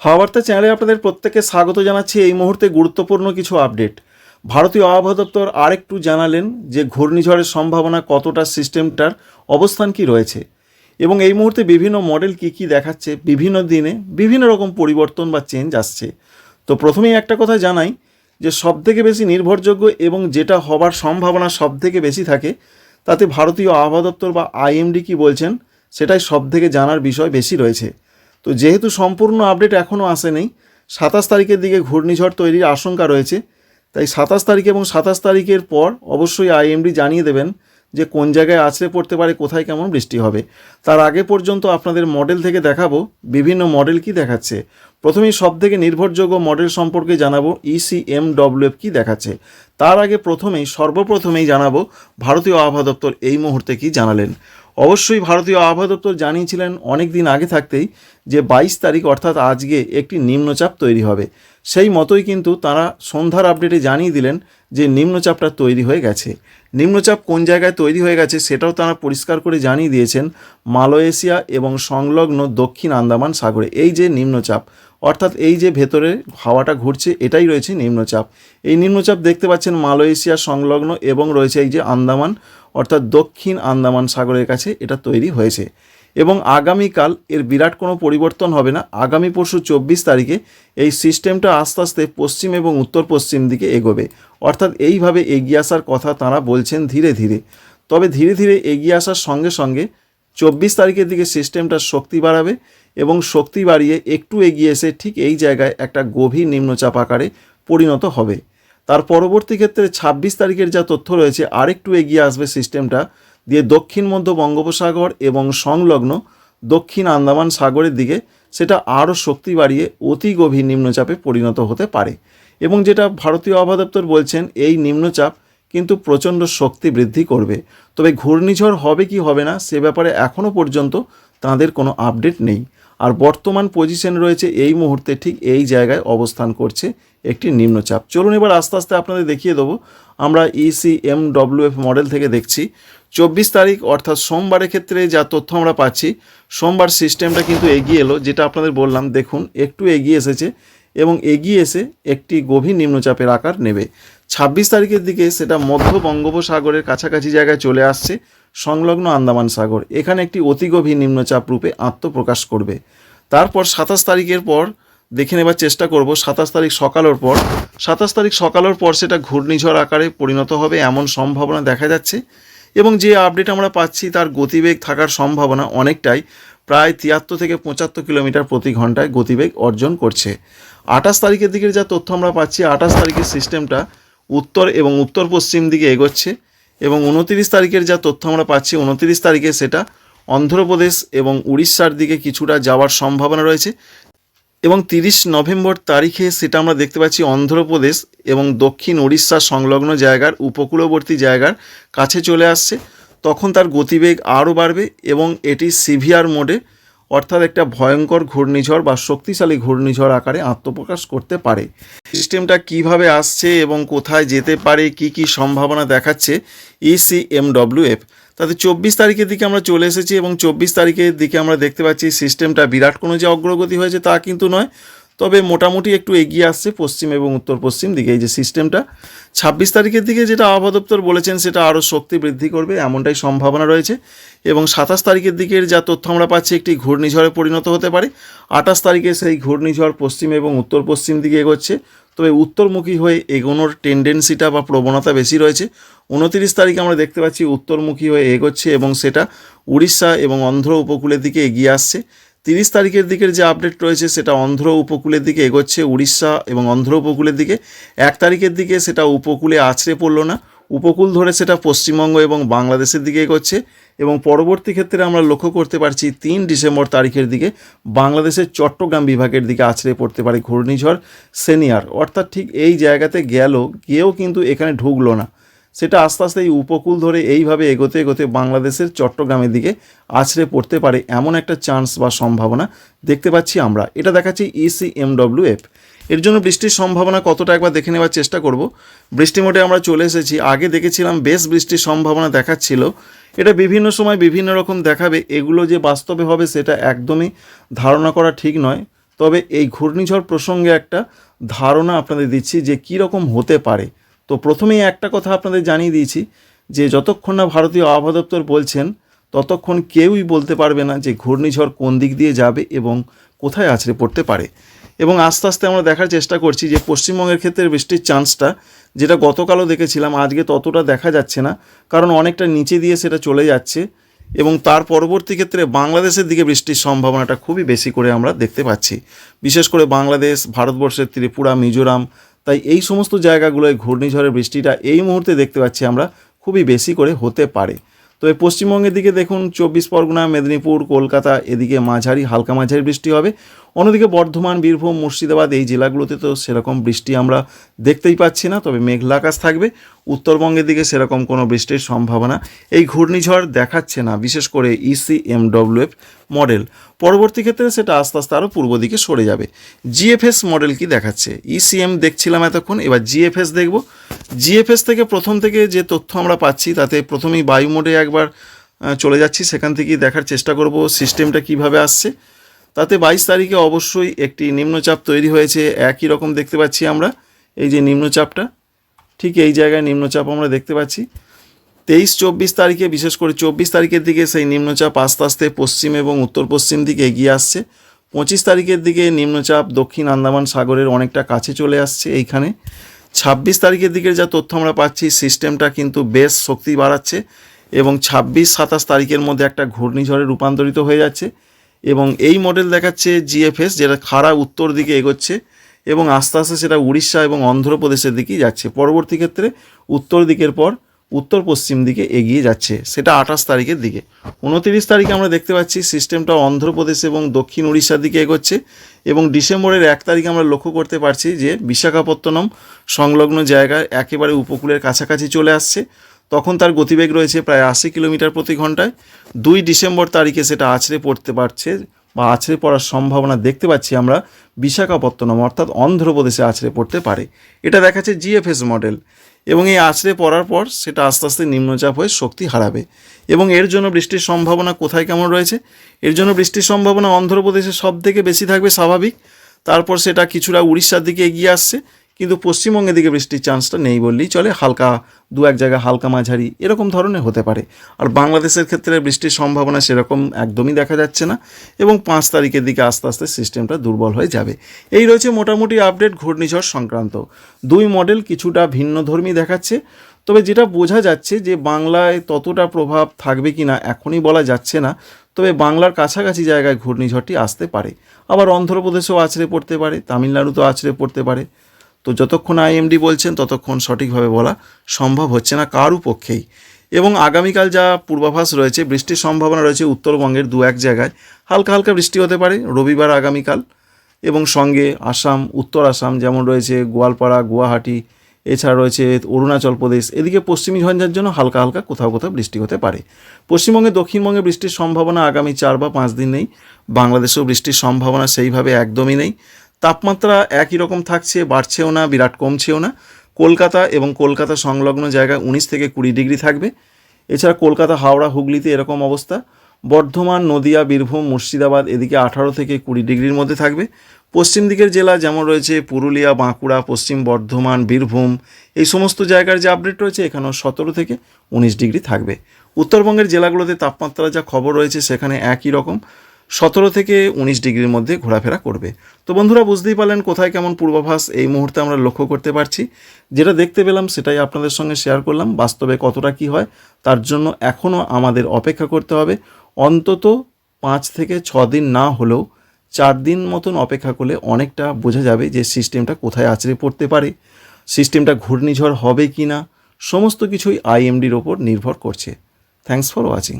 হাওয়াবার্তা চ্যানেলে আপনাদের প্রত্যেককে স্বাগত জানাচ্ছি এই মুহূর্তে গুরুত্বপূর্ণ কিছু আপডেট। ভারতীয় আবহাওয়া দপ্তর আরেকটু জানালেন যে ঘূর্ণিঝড়ের সম্ভাবনা কতটা সিস্টেমটার অবস্থান কি রয়েছে এবং এই মুহূর্তে বিভিন্ন মডেল কি কি দেখাচ্ছে, বিভিন্ন দিনে বিভিন্ন রকম পরিবর্তন বা চেঞ্জ আসছে। তো প্রথমেই একটা কথা জানাই যে সবথেকে বেশি নির্ভরযোগ্য এবং যেটা হবার সম্ভাবনা সবথেকে বেশি থাকে, তাতে ভারতীয় আবহাওয়া দপ্তর বা আইএমডি কি বলছেন, সেটাই সবথেকে জানার বিষয় বেশি রয়েছে। তো যেহেতু সম্পূর্ণ আপডেট এখনও আসেনি, সাতাশ তারিখের দিকে ঘূর্ণিঝড় তৈরির আশঙ্কা রয়েছে। তাই সাতাশ তারিখ এবং সাতাশ তারিখের পর অবশ্যই আইএমডি জানিয়ে দেবেন যে কোন জায়গায় আছড়ে পড়তে পারে, কোথায় কেমন বৃষ্টি হবে। তার আগে পর্যন্ত আপনাদের মডেল থেকে দেখাবো, বিভিন্ন মডেল কি দেখাচ্ছে। প্রথমেই সব থেকে নির্ভরযোগ্য মডেল সম্পর্কে জানাব E ইসিএম ডব্লিউএফ কি দেখাচ্ছে। তার আগে প্রথমেই, সর্বপ্রথমেই জানাব, ভারতীয় আবহাওয়া দপ্তর এই মুহূর্তে কি জানালেন। অবশ্যই ভারতীয় আবহাওয়া দপ্তর জানিয়েছিলেন অনেক দিন আগে থাকতেই যে বাইশ তারিখ অর্থাৎ আজকে একটি নিম্নচাপ তৈরি হবে। সেই মতোই কিন্তু তারা সন্ধ্যার আপডেটে জানিয়ে দিলেন যে নিম্নচাপটা তৈরি হয়ে গেছে। নিম্নচাপ কোন জায়গায় তৈরি হয়ে গেছে সেটাও তারা পরিষ্কার করে জানিয়ে দিয়েছেন মালয়েশিয়া এবং সংলগ্ন দক্ষিণ আন্দামান সাগরে। এই যে নিম্নচাপ, অর্থাৎ এই যে ভেতরে হাওয়াটা ঘুরছে, এটাই রয়েছে নিম্নচাপ। এই নিম্নচাপ দেখতে পাচ্ছেন মালয়েশিয়া সংলগ্ন এবং রয়েছে এই যে আন্দামান, অর্থাৎ দক্ষিণ আন্দামান সাগরের কাছে এটা তৈরি হয়েছে। এবং আগামীকাল এর বিরাট কোনো পরিবর্তন হবে না। আগামী পরশু চব্বিশ তারিখে এই সিস্টেমটা আস্তে আস্তে পশ্চিম এবং উত্তর পশ্চিম দিকে এগোবে। অর্থাৎ এইভাবে এগিয়ে আসার কথা তারা বলছেন ধীরে ধীরে। তবে ধীরে ধীরে এগিয়ে আসার সঙ্গে সঙ্গে চব্বিশ তারিখের দিকে সিস্টেমটা শক্তি বাড়াবে এবং শক্তি বাড়িয়ে একটু এগিয়ে এসে ঠিক এই জায়গায় একটা গভীর নিম্নচাপ আকারে পরিণত হবে। তার পরবর্তী ক্ষেত্রে ছাব্বিশ তারিখের যা তথ্য রয়েছে, আরেকটু এগিয়ে আসবে সিস্টেমটা। দিয়ে দক্ষিণ মধ্য বঙ্গোপসাগর এবং সংলগ্ন দক্ষিণ আন্দামান সাগরের দিকে সেটা আরও শক্তি বাড়িয়ে অতি গভীর নিম্নচাপে পরিণত হতে পারে। এবং যেটা ভারতীয় আবহাওয়া বলছেন, এই নিম্নচাপ কিন্তু প্রচণ্ড শক্তি বৃদ্ধি করবে। তবে ঘূর্ণিঝড় হবে কি হবে না, সে ব্যাপারে এখনও পর্যন্ত তাদের কোনো আপডেট নেই। আর বর্তমান পজিশন রয়েছে এই মুহূর্তে ঠিক এই জায়গায় অবস্থান করছে একটি নিম্নচাপ। চলুন এবার আস্তে আস্তে আপনাদের দেখিয়ে দেবো। আমরা ইসি এম ডব্লিউএফ মডেল থেকে দেখছি। চব্বিশ তারিখ অর্থাৎ সোমবারের ক্ষেত্রে যা তথ্য আমরা পাচ্ছি, সোমবার সিস্টেমটা কিন্তু এগিয়ে এলো, যেটা আপনাদের বললাম, দেখুন, একটু এগিয়ে এসেছে এবং এগিয়ে এসে একটি গভীর নিম্নচাপের আকার নেবে। ছাব্বিশ তারিখের দিকে সেটা মধ্য বঙ্গোপসাগরের কাছাকাছি জায়গায় চলে আসছে। সংলগ্ন আন্দামান সাগর। এখানে একটি অতি গভীর নিম্নচাপ রূপে আত্মপ্রকাশ করবে। তারপর সাতাশ তারিখের পর দেখে নেবার চেষ্টা করব, সাতাশ তারিখ সকালের পর। সাতাশ তারিখ সকালের পর সেটা ঘূর্ণিঝড় আকারে পরিণত হবে এমন সম্ভাবনা দেখা যাচ্ছে এবং যে আপডেট আমরা পাচ্ছি তার গতিবেগ থাকার সম্ভাবনা অনেকটাই প্রায় তিয়াত্তর থেকে পঁচাত্তর কিলোমিটার প্রতি ঘন্টায় গতিবেগ অর্জন করছে। আঠাশ তারিখের দিকের যা তথ্য আমরা পাচ্ছি, আঠাশ তারিখের সিস্টেমটা উত্তর এবং উত্তর পশ্চিম দিকে এগোচ্ছে। এবং উনতিরিশ তারিখের যা তথ্য আমরা পাচ্ছি, উনতিরিশ তারিখে সেটা অন্ধ্রপ্রদেশ এবং উড়িষ্যার দিকে কিছুটা যাওয়ার সম্ভাবনা রয়েছে এবং তিরিশ নভেম্বর তারিখে সেটা আমরা দেখতে পাচ্ছি অন্ধ্রপ্রদেশ এবং দক্ষিণ উড়িষ্যা সংলগ্ন জায়গার উপকূলবর্তী জায়গার কাছে চলে আসছে। তখন তার গতিবেগ আরও বাড়বে এবং এটি সিভিয়ার মোডে অর্থাৎ একটা ভয়ঙ্কর ঘূর্ণিঝড় বা শক্তিশালী ঘূর্ণিঝড় আকারে আত্মপ্রকাশ করতে পারে। সিস্টেমটা কীভাবে আসছে এবং কোথায় যেতে পারে, কি কি সম্ভাবনা দেখাচ্ছে E ইসিএমডব্লিউএফ তাতে চব্বিশ তারিখের দিকে আমরা চলে এসেছি এবং চব্বিশ তারিখের দিকে আমরা দেখতে পাচ্ছি সিস্টেমটা বিরাট কোনো যে অগ্রগতি হয়েছে তা কিন্তু নয়। তবে মোটামুটি একটু এগিয়ে আসছে পশ্চিম এবং উত্তর পশ্চিম দিকে। এই যে সিস্টেমটা, ছাব্বিশ তারিখের দিকে যেটা আবহাওয়া দপ্তর বলেছেন, সেটা আরও শক্তি বৃদ্ধি করবে, এমনটাই সম্ভাবনা রয়েছে। এবং সাতাশ তারিখের দিকের যা তথ্য আমরা পাচ্ছি, একটি ঘূর্ণিঝড়ে পরিণত হতে পারে। আঠাশ তারিখে সেই ঘূর্ণিঝড় পশ্চিম এবং উত্তর পশ্চিম দিকে এগোচ্ছে। তবে উত্তরমুখী হয়ে এগোনোর টেন্ডেন্সিটা বা প্রবণতা বেশি রয়েছে। উনতিরিশ তারিখে আমরা দেখতে পাচ্ছি উত্তরমুখী হয়ে এগোচ্ছে এবং সেটা উড়িষ্যা এবং অন্ধ্র উপকূলের দিকে এগিয়ে আসছে। তিরিশ তারিখের দিকের যে আপডেট রয়েছে, সেটা অন্ধ্র উপকূলের দিকে এগোচ্ছে, উড়িষ্যা এবং অন্ধ্র উপকূলের দিকে। এক তারিখের দিকে সেটা উপকূলে আছড়ে পড়ল না। উপকূল ধরে সেটা পশ্চিমবঙ্গ এবং বাংলাদেশের দিকে এগোচ্ছে এবং পরবর্তী ক্ষেত্রে আমরা লক্ষ্য করতে পারছি তিন ডিসেম্বর তারিখের দিকে বাংলাদেশের চট্টগ্রাম বিভাগের দিকে আছড়ে পড়তে পারে ঘূর্ণিঝড় সেনিয়ার। অর্থাৎ ঠিক এই জায়গাতে গেল, গিয়েও কিন্তু এখানে ঢুকলো না। সেটা আস্তে আস্তে এই উপকূল ধরে এইভাবে এগোতে এগোতে বাংলাদেশের চট্টগ্রামের দিকে আছড়ে পড়তে পারে এমন একটা চান্স বা সম্ভাবনা দেখতে পাচ্ছি আমরা। এটা দেখাচ্ছি E ইসিএমডব্লিউএফ এর জন্য বৃষ্টির সম্ভাবনা কতটা একবার দেখে নেওয়ার চেষ্টা করব। বৃষ্টি মোটে আমরা চলে এসেছি। আগে দেখেছিলাম বেশ বৃষ্টির সম্ভাবনা দেখাচ্ছিল। এটা বিভিন্ন সময় বিভিন্ন রকম দেখাবে। এগুলো যে বাস্তবে হবে সেটা একদমই ধারণা করা ঠিক নয়। তবে এই ঘূর্ণিঝড় প্রসঙ্গে একটা ধারণা আপনাদের দিচ্ছি যে কী রকম হতে পারে। তো প্রথমেই একটা কথা আপনাদের জানিয়ে দিয়েছি যে যতক্ষণ না ভারতীয় আবহাওয়া দপ্তর বলছেন, ততক্ষণ কেউই বলতে পারবে না যে ঘূর্ণিঝড় কোন দিক দিয়ে যাবে এবং কোথায় আছড়ে পড়তে পারে। এবং আস্তে আস্তে আমরা দেখার চেষ্টা করছি যে পশ্চিমবঙ্গের ক্ষেত্রে বৃষ্টির চান্সটা, যেটা গতকালও দেখেছিলাম, আজকে ততটা দেখা যাচ্ছে না, কারণ অনেকটা নিচে দিয়ে সেটা চলে যাচ্ছে এবং তার পরবর্তী ক্ষেত্রে বাংলাদেশের দিকে বৃষ্টির সম্ভাবনাটা খুবই বেশি করে আমরা দেখতে পাচ্ছি। বিশেষ করে বাংলাদেশ, ভারতবর্ষের ত্রিপুরা, মিজোরাম তাই এই সমস্ত জায়গাগুলোয় ঘূর্ণিঝড়ের বৃষ্টিটা এই মুহূর্তে দেখতে পাচ্ছি আমরা খুবই বেশি করে হতে পারে। তো এই পশ্চিমবঙ্গের দিকে দেখুন, চব্বিশ পরগনা, মেদিনীপুর, কলকাতা, এদিকে মাঝারি, হালকা মাঝারি বৃষ্টি হবে। অন্যদিকে বর্ধমান, বীরভূম, মুর্শিদাবাদ এই জেলাগুলোতে তো সেরকম বৃষ্টি আমরা দেখতেই পাচ্ছি না, তবে মেঘলা আকাশ থাকবে। উত্তরবঙ্গের দিকে সেরকম কোনো বৃষ্টির সম্ভাবনা এই ঘূর্ণিঝড় দেখাচ্ছে না, বিশেষ করে E ইসি এমডব্লিউএফ মডেল। পরবর্তী ক্ষেত্রে সেটা আস্তে আস্তে আরও পূর্ব দিকে সরে যাবে। জিএফএস মডেল কি দেখাচ্ছে? ইসিএম দেখছিলাম এতক্ষণ, এবার জিএফএস দেখব। জিএফএস থেকে প্রথম থেকে যে তথ্য আমরা পাচ্ছি, তাতে প্রথমেই বায়ু মোডে একবার চলে যাচ্ছি, সেখান থেকেই দেখার চেষ্টা করব, সিস্টেমটা কীভাবে আসছে। তাতে বাইশ তারিখে অবশ্যই একটি নিম্নচাপ তৈরি হয়েছে। একই রকম দেখতে পাচ্ছি আমরা। এই যে নিম্নচাপটা, ঠিক এই জায়গায় নিম্নচাপ আমরা দেখতে পাচ্ছি। তেইশ, চব্বিশ তারিখে, বিশেষ করে চব্বিশ তারিখের দিকে সেই নিম্নচাপ আস্তে আস্তে পশ্চিম এবং উত্তর পশ্চিম দিকে এগিয়ে আসছে। পঁচিশ তারিখের দিকে নিম্নচাপ দক্ষিণ আন্দামান সাগরের অনেকটা কাছে চলে আসছে এইখানে। ছাব্বিশ তারিখের দিকে যা তথ্য আমরা পাচ্ছি, সিস্টেমটা কিন্তু বেশ শক্তি বাড়াচ্ছে এবং ছাব্বিশ, সাতাশ তারিখের মধ্যে একটা ঘূর্ণিঝড়ে রূপান্তরিত হয়ে যাচ্ছে। এবং এই মডেল দেখাচ্ছে জিএফএস যেটা খাড়া উত্তর দিকে এগোচ্ছে এবং আস্তে আস্তে সেটা উড়িষ্যা এবং অন্ধ্রপ্রদেশের দিকেই যাচ্ছে। পরবর্তী ক্ষেত্রে উত্তর দিকের পর উত্তর পশ্চিম দিকে এগিয়ে যাচ্ছে, সেটা আঠাশ তারিখের দিকে। উনতিরিশ তারিখে আমরা দেখতে পাচ্ছি সিস্টেমটা অন্ধ্রপ্রদেশ এবং দক্ষিণ উড়িষ্যার দিকে এগোচ্ছে এবং ডিসেম্বরের এক তারিখে আমরা লক্ষ্য করতে পারছি যে বিশাখাপত্তনম সংলগ্ন জায়গায় একেবারে উপকূলের কাছাকাছি চলে আসছে। তখন তার গতিবেগ রয়েছে প্রায় আশি কিলোমিটার প্রতি ঘন্টায়। দুই ডিসেম্বর তারিখে সেটা আছড়ে পড়তে পারছে বা আছড়ে পড়ার সম্ভাবনা দেখতে পাচ্ছি আমরা। বিশাখাপত্তনম, অর্থাৎ অন্ধ্রপ্রদেশে আছড়ে পড়তে পারে। এটা দেখাচ্ছে জিএফএস মডেল এবং এই আছড়ে পড়ার পর সেটা আস্তে আস্তে নিম্নচাপ হয়ে শক্তি হারাবে। এবং এর জন্য বৃষ্টির সম্ভাবনা কোথায় কেমন রয়েছে? এর জন্য বৃষ্টির সম্ভাবনা অন্ধ্রপ্রদেশে সব থেকে বেশি থাকবে স্বাভাবিক। তারপর সেটা কিছুটা উড়িষ্যার দিকে এগিয়ে আসছে। কিন্তু পশ্চিমবঙ্গের দিকে বৃষ্টির চান্সটা নেই বললেই চলে, হালকা দু এক জায়গায় হালকা মাঝারি, এরকম ধরনের হতে পারে। আর বাংলাদেশের ক্ষেত্রে বৃষ্টির সম্ভাবনা সেরকম একদমই দেখা যাচ্ছে না এবং পাঁচ তারিখের দিকে আস্তে আস্তে সিস্টেমটা দুর্বল হয়ে যাবে। এই রয়েছে মোটামুটি আপডেট ঘূর্ণিঝড় সংক্রান্ত। দুই মডেল কিছুটা ভিন্ন ধর্মী দেখাচ্ছে, তবে যেটা বোঝা যাচ্ছে যে বাংলায় ততটা প্রভাব থাকবে কি না এখনই বলা যাচ্ছে না, তবে বাংলার কাছাকাছি জায়গায় ঘূর্ণিঝড়টি আসতে পারে। আবার অন্ধ্রপ্রদেশেও আছড়ে পড়তে পারে, তামিলনাড়ুতেও আছড়ে পড়তে পারে। তো যতক্ষণ আইএমডি বলছেন, ততক্ষণ সঠিকভাবে বলা সম্ভব হচ্ছে না কারও পক্ষেই। এবং আগামীকাল যা পূর্বাভাস রয়েছে, বৃষ্টির সম্ভাবনা রয়েছে উত্তরবঙ্গের দু এক জায়গায়। হালকা হালকা বৃষ্টি হতে পারে রবিবার আগামীকাল। এবং সঙ্গে আসাম, উত্তর আসাম যেমন রয়েছে, গোয়ালপাড়া, গুয়াহাটি, এছাড়া রয়েছে অরুণাচল প্রদেশ। এদিকে পশ্চিমী ঝঞ্ঝার জন্য হালকা হালকা কোথাও কোথাও বৃষ্টি হতে পারে। পশ্চিমবঙ্গে, দক্ষিণবঙ্গে বৃষ্টির সম্ভাবনা আগামী চার বা পাঁচ দিন নেই। বাংলাদেশেও বৃষ্টির সম্ভাবনা সেইভাবে একদমই নেই। তাপমাত্রা একই রকম থাকছে, বাড়ছেও না, বিরাট কমছেও না। কলকাতা এবং কলকাতা সংলগ্ন জায়গায় উনিশ থেকে কুড়ি ডিগ্রি থাকবে। এছাড়া কলকাতা, হাওড়া, হুগলিতে এরকম অবস্থা। বর্ধমান, নদিয়া, বীরভূম, মুর্শিদাবাদ এদিকে আঠারো থেকে কুড়ি ডিগ্রির মধ্যে থাকবে। পশ্চিম দিকের জেলা যেমন রয়েছে পুরুলিয়া, বাঁকুড়া, পশ্চিম বর্ধমান, বীরভূম, এই সমস্ত জায়গার যে আপডেট রয়েছে, এখানেও সতেরো থেকে উনিশ ডিগ্রি থাকবে। উত্তরবঙ্গের জেলাগুলোতে তাপমাত্রা যা খবর রয়েছে, সেখানে একই রকম। সতেরো থেকে উনিশ ডিগ্রির মধ্যে ঘোরাফেরা করবে। তো বন্ধুরা, বুঝতেই পারলেন কোথায় কেমন পূর্বাভাস, এই মুহূর্তে আমরা লক্ষ্য করতে পারছি। যেটা দেখতে পেলাম, সেটাই আপনাদের সঙ্গে শেয়ার করলাম, বাস্তবে কতটা কি হয়, তার জন্য এখনও আমাদের অপেক্ষা করতে হবে। অন্তত পাঁচ থেকে ছ দিন না হলেও চার দিন মতন অপেক্ষা করলে অনেকটা বোঝা যাবে যে সিস্টেমটা কোথায় আছড়ে পড়তে পারে, সিস্টেমটা ঘূর্ণিঝড় হবে কি না সমস্ত কিছুই আইএমডির ওপর নির্ভর করছে। Thanks for watching